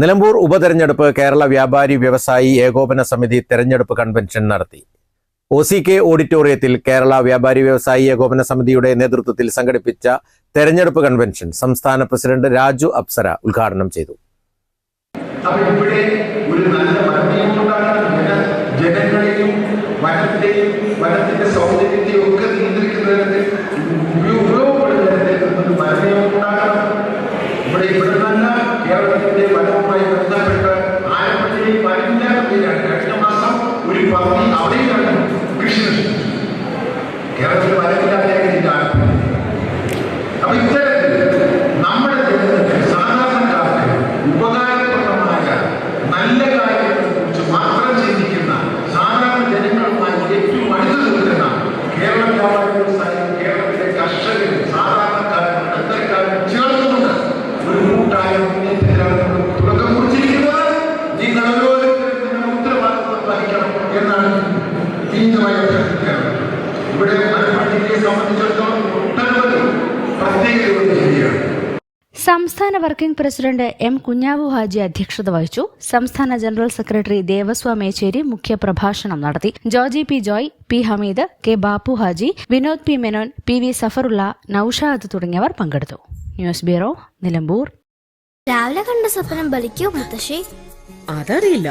Nilambur ഉപതെരഞ്ഞെടുപ്പ് കേരള വ്യാപാരി വ്യവസായി ഏകോപന സമിതി തെരഞ്ഞെടുപ്പ് കൺവെൻഷൻ നടത്തി. ഒ സി കെ ഓഡിറ്റോറിയത്തിൽ കേരള വ്യാപാരി വ്യവസായി ഏകോപന സമിതിയുടെ നേതൃത്വത്തിൽ സംഘടിപ്പിച്ച തെരഞ്ഞെടുപ്പ് കൺവെൻഷൻ സംസ്ഥാന പ്രസിഡന്റ് രാജു അപ്സര ഉദ്ഘാടനം ചെയ്തു. ജനങ്ങളെയും വനത്തിന്റെ സൗന്ദര്യത്തെയും മാസം ഒരു ഇവിടെ സംബന്ധിച്ചിടത്തോളം ഒട്ടനവധി സംസ്ഥാന working president M Kunjavu Haji അധ്യക്ഷത വഹിച്ചു. സംസ്ഥാന ജനറൽ സെക്രട്ടറി ദേവസ്വാം മേച്ചേരി മുഖ്യപ്രഭാഷണം നടത്തി. Joji P Joy P Hameed K Bapu Haji Vinod P Menon P V Safarulla Naushad തുടങ്ങിയവർ പങ്കെടുത്തു. News bureau Nilambur. രാവിലെ കണ്ട സ്വപ്നം ബലിക്കോ മുത്തശ്ശി? അതറിയില്ല.